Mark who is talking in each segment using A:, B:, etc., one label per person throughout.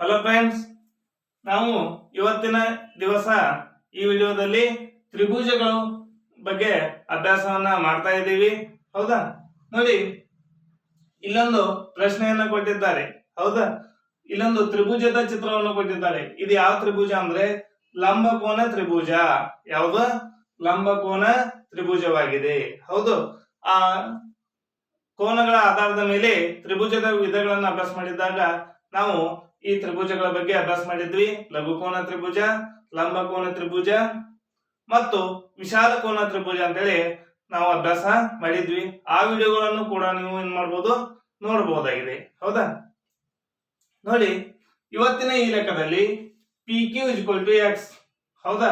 A: Hello friends ನಾವು ಇವತ್ತಿನ ದಿವಸ ಈ ವಿಡಿಯೋದಲ್ಲಿ ತ್ರಿಭುಜಗಳು ಬಗ್ಗೆ ಅಭ್ಯಾಸವನ್ನ ಮಾಡ್ತಾ ಇದ್ದೀವಿ. ಹೌದಾ? ನೋಡಿ, ಇಲ್ಲೊಂದು ಪ್ರಶ್ನೆಯನ್ನ ಕೊಟ್ಟಿದ್ದಾರೆ. ಹೌದಾ? ಇಲ್ಲೊಂದು ತ್ರಿಭುಜದ ಚಿತ್ರವನ್ನು ಕೊಟ್ಟಿದ್ದಾರೆ. ಇದು ಯಾವ ತ್ರಿಭುಜ ಅಂದ್ರೆ ಲಂಬಕೋನ ತ್ರಿಭುಜ. ಯಾವುದು? ಲಂಬಕೋನ ತ್ರಿಭುಜವಾಗಿದೆ. ಹೌದು. ಆ ಕೋನಗಳ ಆಧಾರದ ಮೇಲೆ ತ್ರಿಭುಜದ ವಿಧಗಳನ್ನು ಅಭ್ಯಾಸ ಮಾಡಿದಾಗ ನಾವು ಈ ತ್ರಿಭುಜಗಳ ಬಗ್ಗೆ ಅಭ್ಯಾಸ ಮಾಡಿದ್ವಿ. ಲಘುಕೋನ ತ್ರಿಭುಜ ಲಂಬಕೋನ ತ್ರಿಭುಜ ಮತ್ತು ವಿಶಾಲ ಕೋನ ತ್ರಿಭುಜ ಅಂತೇಳಿ ನಾವು ಅಭ್ಯಾಸ ಮಾಡಿದ್ವಿ. ಆ ವಿಡಿಯೋಗಳನ್ನು ಕೂಡ ನೀವು ಏನ್ ಮಾಡ್ಬೋದು ನೋಡಬಹುದಾಗಿದೆ ಹೌದಾ? ನೋಡಿ, ಇವತ್ತಿನ ಈ ಲೆಕ್ಕದಲ್ಲಿ P Q equal to X ಹೌದಾ?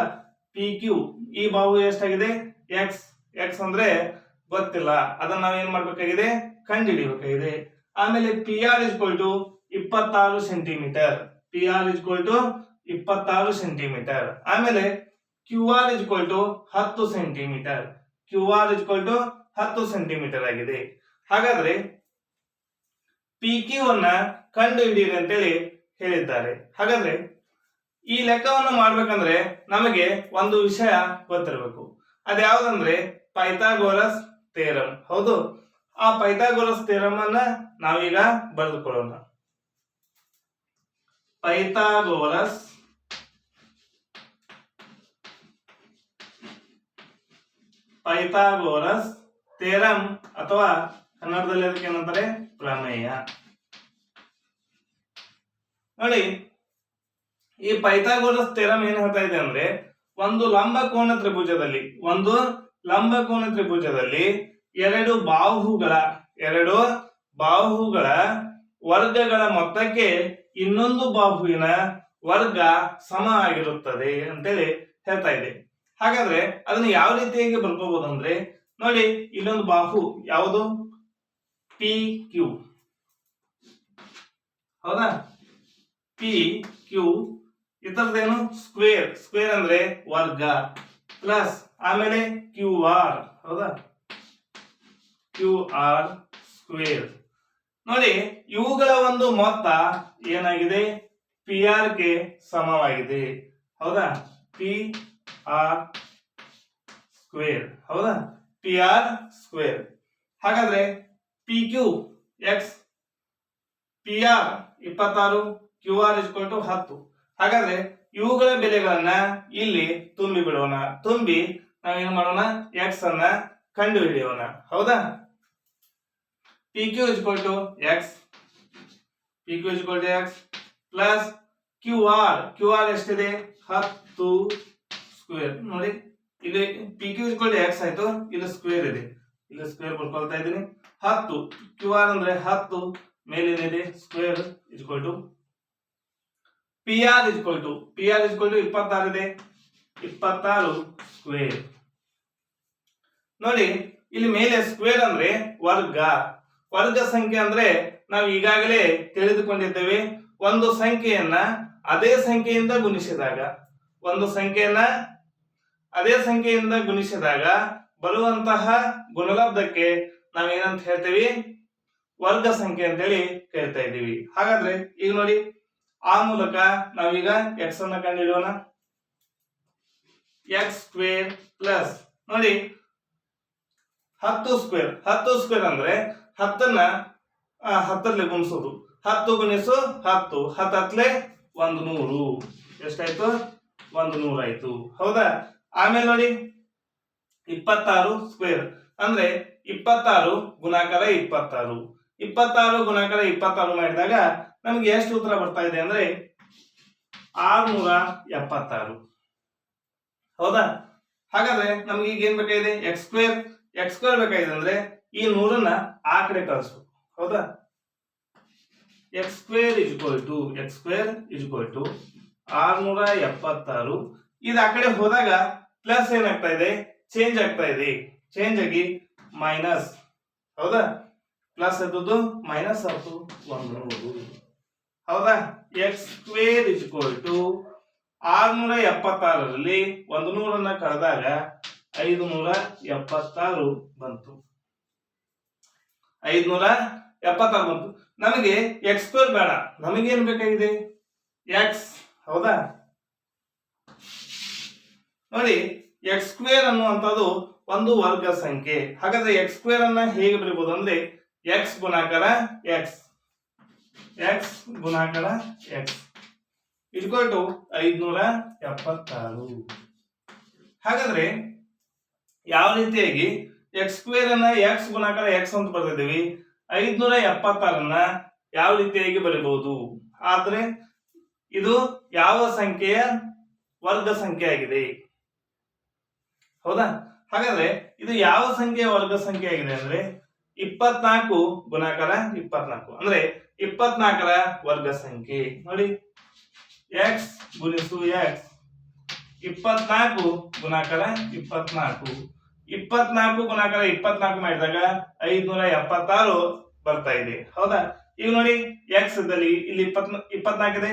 A: ಪಿ ಕ್ಯೂ ಈ ಬಾಹು ಎಷ್ಟಾಗಿದೆ? ಎಕ್ಸ್ ಎಕ್ಸ್ ಅಂದ್ರೆ ಗೊತ್ತಿಲ್ಲ. ಅದನ್ನ ನಾವು ಏನ್ ಮಾಡ್ಬೇಕಾಗಿದೆ? ಕಂಡುಹಿಡಿಯಬೇಕಾಗಿದೆ ಆಮೇಲೆ ಪಿ ಆರ್ ಇಸ್ಕೊಲ್ ಟು ಇಪ್ಪತ್ತಾರು centimetre. P R equal to ಇಪ್ಪತ್ತಾರು ಸೆಂಟಿಮೀಟರ್. ಆಮೇಲೆ ಕ್ಯೂ ಆರ್ ಇಸ್ಕೊಲ್ ಟು ಹತ್ತು centimetre. Q R equal to ಹತ್ತು ಸೆಂಟಿಮೀಟರ್ ಆಗಿದೆ. ಹಾಗಾದ್ರೆ ಪಿ ಕ್ಯೂ ಅನ್ನ ಕಂಡು ಹಿಡಿಯಿರಿ ಅಂತೇಳಿ ಹೇಳಿದ್ದಾರೆ. ಹಾಗಾದ್ರೆ ಈ ಲೆಕ್ಕವನ್ನು ಮಾಡ್ಬೇಕಂದ್ರೆ ನಮಗೆ ಒಂದು ವಿಷಯ ಗೊತ್ತಿರಬೇಕು. ಅದ್ಯಾವುದಂದ್ರೆ ಪೈಥಾಗೋರಸ್ ತೇರಂ ಹೌದು? ಆ ಪೈಥಾಗೋರಸ್ ತೇರಮ್ ಅನ್ನ ನಾವೀಗ ಬರೆದುಕೊಳ್ಳೋಣ. ಪೈಥಾಗೋರಸ್ ಪೈಥಾಗೋರಸ್ ಥೇರಂ ಅಥವಾ ಕನ್ನಡದಲ್ಲಿ ಅದಕ್ಕೆ ಏನಂತಾರೆ? ಪ್ರಮೇಯ. ನೋಡಿ, ಈ ಪೈಥಾಗೋರಸ್ ತೆರಮ್ ಏನ್ ಹೇಳ್ತಾ ಇದೆ ಅಂದ್ರೆ, ಒಂದು ಲಂಬ ಕೋನ ತ್ರಿಭುಜದಲ್ಲಿ, ಒಂದು ಲಂಬ ಕೋನ ತ್ರಿಭುಜದಲ್ಲಿ ಎರಡು ಬಾಹುಗಳ ಎರಡು ಬಾಹುಗಳ ವರ್ಗಗಳ ಮೊತ್ತಕ್ಕೆ ಇನ್ನೊಂದು ಬಾಹುವಿನ ವರ್ಗ ಸಮ ಆಗಿರುತ್ತದೆ ಅಂತೇಳಿ ಹೇಳ್ತಾ ಇದೆ ಹಾಗಾದ್ರೆ ಅದನ್ನ ಯಾವ ರೀತಿಯಾಗಿ ಬರ್ಕೋಬಹುದು ಅಂದ್ರೆ ನೋಡಿ ಇನ್ನೊಂದು ಬಾಹು ಯಾವುದು? ಪಿ ಕ್ಯೂ ಹೌದಾ? ಪಿ ಕ್ಯೂ ಇತರದೇನು ಸ್ಕ್ವೇರ್ ಸ್ಕ್ವೇರ್ ಅಂದ್ರೆ ವರ್ಗ ಪ್ಲಸ್ ಆಮೇಲೆ ಕ್ಯೂ ಆರ್ ಹೌದಾ? ಕ್ಯೂ ಆರ್ ಸ್ಕ್ವೇರ್ ನೋಡಿ, ಇವುಗಳ ಒಂದು ಮೊತ್ತ ಏನಾಗಿದೆ? ಪಿ ಆರ್ಗೆ ಸಮವಾಗಿದೆ. ಹೌದಾ? ಪಿ ಆರ್ ಸ್ಕ್ವೇರ್ ಹೌದಾ? ಪಿ ಆರ್ ಸ್ಕ್ವೇರ್ ಹಾಗಾದ್ರೆ P Q X P R ಇಪ್ಪತ್ತಾರು ಕ್ಯೂ ಆರ್ ಇಸ್ಕೊಲ್ ಟು ಹತ್ತು. ಹಾಗಾದ್ರೆ ಇವುಗಳ ಬೆಲೆಗಳನ್ನ ಇಲ್ಲಿ ತುಂಬಿ ಬಿಡೋಣ. ತುಂಬಿ ನಾವೇನ್ ಮಾಡೋಣ? ಎಕ್ಸ್ ಅನ್ನ ಕಂಡು ಹಿಡಿಯೋಣ ಹೌದಾ? P Q equal to x P Q equal to x plus Q R Q R ಎಷ್ಟಿದೆ? ಹತ್ತು ಸ್ಕ್ವೇರ್ ನೋಡಿ ಇಲ್ಲಿ P Q equal to x ಆಯ್ತು. ಇಲ್ಲಿ ಸ್ಕ್ವೇರ್ ಇದೆ. ಇಲ್ಲಿ ಸ್ಕ್ವೇರ್ ಬರ್ಕೊಳ್ತಾ ಇದ್ದೀನಿ. ಹತ್ತು. ಕ್ಯೂ ಆರ್ ಅಂದ್ರೆ ಹತ್ತು. ಮೇಲಿದೆ square equal to P R equal to P R equal to ಇಪ್ಪತ್ತಾರು ಇದೆ. ಇಪ್ಪತ್ತಾರು ಸ್ಕ್ವೇರ್ ನೋಡಿ, ಇಲ್ಲಿ ಮೇಲೆ ಸ್ಕ್ವೇರ್ ಅಂದ್ರೆ ವರ್ಗ. ವರ್ಗ ಸಂಖ್ಯೆ ಅಂದ್ರೆ ನಾವು ಈಗಾಗಲೇ ತಿಳಿದುಕೊಂಡಿದ್ದೇವೆ. ಒಂದು ಸಂಖ್ಯೆಯನ್ನ ಅದೇ ಸಂಖ್ಯೆಯಿಂದ ಗುಣಿಸಿದಾಗ, ಒಂದು ಸಂಖ್ಯೆಯನ್ನ ಅದೇ ಸಂಖ್ಯೆಯಿಂದ ಗುಣಿಸಿದಾಗ ಬರುವಂತಹ ಗುಣಲಬ್ಧಕ್ಕೆ ನಾವೇನಂತ ಹೇಳ್ತೀವಿ? ವರ್ಗ ಸಂಖ್ಯೆ ಅಂತೇಳಿ ಹೇಳ್ತಾ ಇದ್ದೀವಿ. ಹಾಗಾದ್ರೆ ಈಗ ನೋಡಿ, ಆ ಮೂಲಕ ನಾವೀಗ ಎಕ್ಸ್ ಅನ್ನ ಕಂಡುಹಿಡಿಯೋಣ. ಎಕ್ಸ್ ಸ್ಕ್ವೇರ್ ಪ್ಲಸ್ ನೋಡಿ, ಹತ್ತು ಸ್ಕ್ವೇರ್ ಹತ್ತು ಸ್ಕ್ವೇರ್ ಅಂದ್ರೆ ಹತ್ತನ್ನ ಹತ್ತರಲ್ಲಿ ಗುಣಿಸೋದು. ಹತ್ತು ಗುಣಿಸು ಹತ್ತು. ಹತ್ತತ್ಲೆ ಒಂದು ನೂರು. ಎಷ್ಟಾಯ್ತು? ಒಂದು ನೂರಾಯ್ತು ಹೌದಾ? ಆಮೇಲೆ ನೋಡಿ. ಇಪ್ಪತ್ತಾರು ಸ್ಕ್ವೇರ್ ಅಂದ್ರೆ ಇಪ್ಪತ್ತಾರು ಗುಣಾಕಾರ ಇಪ್ಪತ್ತಾರು. ಇಪ್ಪತ್ತಾರು ಗುಣಾಕಾರ ಇಪ್ಪತ್ತಾರು ಮಾಡಿದಾಗ ನಮ್ಗೆ ಎಷ್ಟು ಉತ್ತರ ಬರ್ತಾ ಇದೆ ಅಂದ್ರೆ ಆರ್ನೂರ ಎಪ್ಪತ್ತಾರು. ಹೌದಾ? ಹಾಗಾದ್ರೆ ನಮ್ಗೆ ಈಗ ಏನ್ ಬೇಕಾಗಿದೆ? ಎಕ್ಸ್ ಸ್ಕ್ವೇರ್ ಎಕ್ಸ್ ಸ್ಕ್ವೇರ್ ಬೇಕಾಗಿದೆ ಅಂದ್ರೆ ಈ ನೂರನ್ನ ಆ ಕಡೆ ಕಳಿಸ್ಬೇಕು. ಹೌದಾ? X square equal to x square equal to ಆರ್ನೂರ ಎಪ್ಪತ್ತಾರು. ಇದು ಆ ಕಡೆ ಹೋದಾಗ ಪ್ಲಸ್ ಏನಾಗ್ತಾ ಇದೆ? ಚೇಂಜ್ ಆಗ್ತಾ ಇದೆ. ಚೇಂಜ್ ಆಗಿ ಮೈನಸ್ ಹೌದಾ? ಪ್ಲಸ್ ಆದದ್ದು ಮೈನಸ್ ಆಯ್ತು. ಒಂದು ನೂರು ಹೌದಾ? X square is equal to ಆರ್ನೂರ ಎಪ್ಪತ್ತಾರರಲ್ಲಿ ಒಂದು ನೂರನ್ನ ಕಳೆದಾಗ ಐದು ನೂರ ಎಪ್ಪತ್ತಾರು ಬಂತು. ಐದ್ನೂರ ಎಪ್ಪತ್ತಾರು ಬಂತು ನಮಗೆ ಎಕ್ಸ್ ಸ್ಕ್ವೇರ್ ಬೇಡ. ನಮಗೇನು ಬೇಕಾಗಿದೆ? ಎಕ್ಸ್ ಹೌದಾ? ನೋಡಿ ಎಕ್ಸ್ ಸ್ಕ್ವೇರ್ ಅನ್ನುವಂಥದ್ದು ಒಂದು ವರ್ಗ ಸಂಖ್ಯೆ. ಹಾಗಾದ್ರೆ ಎಕ್ಸ್ ಸ್ಕ್ವೇರ್ ಅನ್ನ ಹೇಗೆ ಬರೀಬಹುದು ಅಂದ್ರೆ ಎಕ್ಸ್ ಗುಣಾಕಾರ ಎಕ್ಸ್ ಎಕ್ಸ್ ಗುಣಾಕಾರ ಎಕ್ಸ್ ಇಟ್ಕೊಲ್ ಟು ಐದ್ನೂರ ಎಪ್ಪತ್ತಾರು. ಹಾಗಾದ್ರೆ ಯಾವ ರೀತಿಯಾಗಿ ಎಕ್ಸ್ ಸ್ಕ್ವೇರ್ ಅನ್ನ ಎಕ್ಸ್ ಗುಣಾಕಾರ ಎಕ್ಸ್ ಅಂತ ಬರ್ತಿದ್ದೀವಿ ಐದ್ನೂರ ಎಪ್ಪತ್ತಾರನ್ನ ಯಾವ ರೀತಿಯಾಗಿ ಬರೀಬಹುದು? ಆದ್ರೆ ಇದು ಯಾವ ಸಂಖ್ಯೆಯ ವರ್ಗ ಸಂಖ್ಯೆ ಆಗಿದೆ? ಹೌದಾ? ಹಾಗಾದ್ರೆ ಇದು ಯಾವ ಸಂಖ್ಯೆಯ ವರ್ಗ ಸಂಖ್ಯೆ ಆಗಿದೆ ಅಂದ್ರೆ ಇಪ್ಪತ್ನಾಲ್ಕು ಗುಣಾಕಾರ ಇಪ್ಪತ್ನಾಲ್ಕು. ಅಂದ್ರೆ ಇಪ್ಪತ್ನಾಲ್ಕರ ವರ್ಗ ಸಂಖ್ಯೆ. ನೋಡಿ ಎಕ್ಸ್ ಗುಣಿಸು ಎಕ್ಸ್ ಇಪ್ಪತ್ನಾಲ್ಕು ಗುಣಾಕಾರ ಇಪ್ಪತ್ನಾಲ್ಕು. ಇಪ್ಪತ್ನಾಲ್ಕು ಗುಣಾಕಾರ ಇಪ್ಪತ್ನಾಲ್ಕು ಮಾಡಿದಾಗ ಐದ್ನೂರ ಎಪ್ಪತ್ತಾರು ಬರ್ತಾ ಇದೆ. ಹೌದಾ? ಈಗ ನೋಡಿ ಎಕ್ಸ್ ಇದ್ದಲ್ಲಿ ಇಲ್ಲಿ ಇಪ್ಪತ್ ಇಪ್ಪತ್ನಾಲ್ಕಿದೆ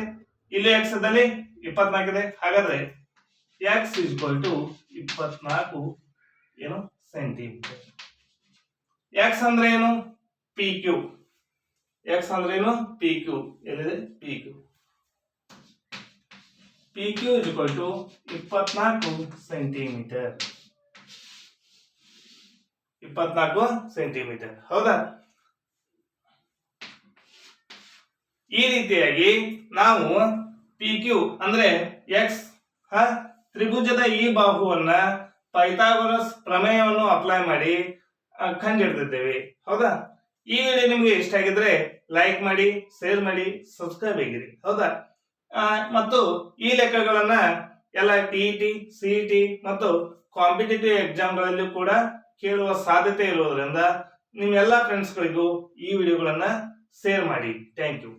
A: ಇಲ್ಲಿ ಎಕ್ಸ್ ಇದ್ದಲ್ಲಿ ಇಪ್ಪತ್ನಾಲ್ಕಿದೆ ಹಾಗಾದ್ರೆ ಎಕ್ಸ್ ಇಸ್ಕ್ವಲ್ ಟು ಇಪ್ಪತ್ನಾಲ್ಕು ಏನು? ಸೆಂಟಿಮೀಟರ್ ಎಕ್ಸ್ ಅಂದ್ರೆ ಏನು? ಪಿ ಕ್ಯೂ ಎಕ್ಸ್ ಅಂದ್ರೆ ಏನು? ಪಿ ಕ್ಯೂ ಎಲ್ಲಿದೆ? P Q P Q is to ಇಪ್ಪತ್ನಾಲ್ಕು ಸೆಂಟಿಮೀಟರ್ ಇಪ್ಪತ್ನಾಲ್ಕು ಸೆಂಟಿಮೀಟರ್. ಹೌದಾ? ಈ ರೀತಿಯಾಗಿ ನಾವು ಪಿ ಕ್ಯೂ ಅಂದ್ರೆ ಎಕ್ಸ್ ತ್ರಿಭುಜದ ಈ ಬಾಹುವನ್ನ ಪೈಥಾಗೋರಸ್ ಪ್ರಮೇಯವನ್ನು ಅಪ್ಲೈ ಮಾಡಿ ಕಂಡಿಡ್ತಿದ್ದೇವೆ ಹೌದಾ? ಈ ವಿಡಿಯೋ ನಿಮಗೆ ಇಷ್ಟ ಆಗಿದ್ರೆ ಲೈಕ್ ಮಾಡಿ ಶೇರ್ ಮಾಡಿ ಸಬ್ಸ್ಕ್ರೈಬ್ ಆಗಿರಿ. ಹೌದಾ? ಮತ್ತು ಈ ಲೆಕ್ಕಗಳನ್ನ ಎಲ್ಲ ಟಿ ಟಿ ಸಿ ಟಿ ಮತ್ತು ಕಾಂಪಿಟೇಟಿವ್ ಎಕ್ಸಾಮ್ಗಳಲ್ಲಿ ಕೂಡ ಕೇಳುವ ಸಾಧ್ಯತೆ ಇರುವುದರಿಂದ ನಿಮ್ಮೆಲ್ಲ ಫ್ರೆಂಡ್ಸ್ಗಳಿಗೂ ಈ ವಿಡಿಯೋಗಳನ್ನು ಶೇರ್ ಮಾಡಿ. Thank you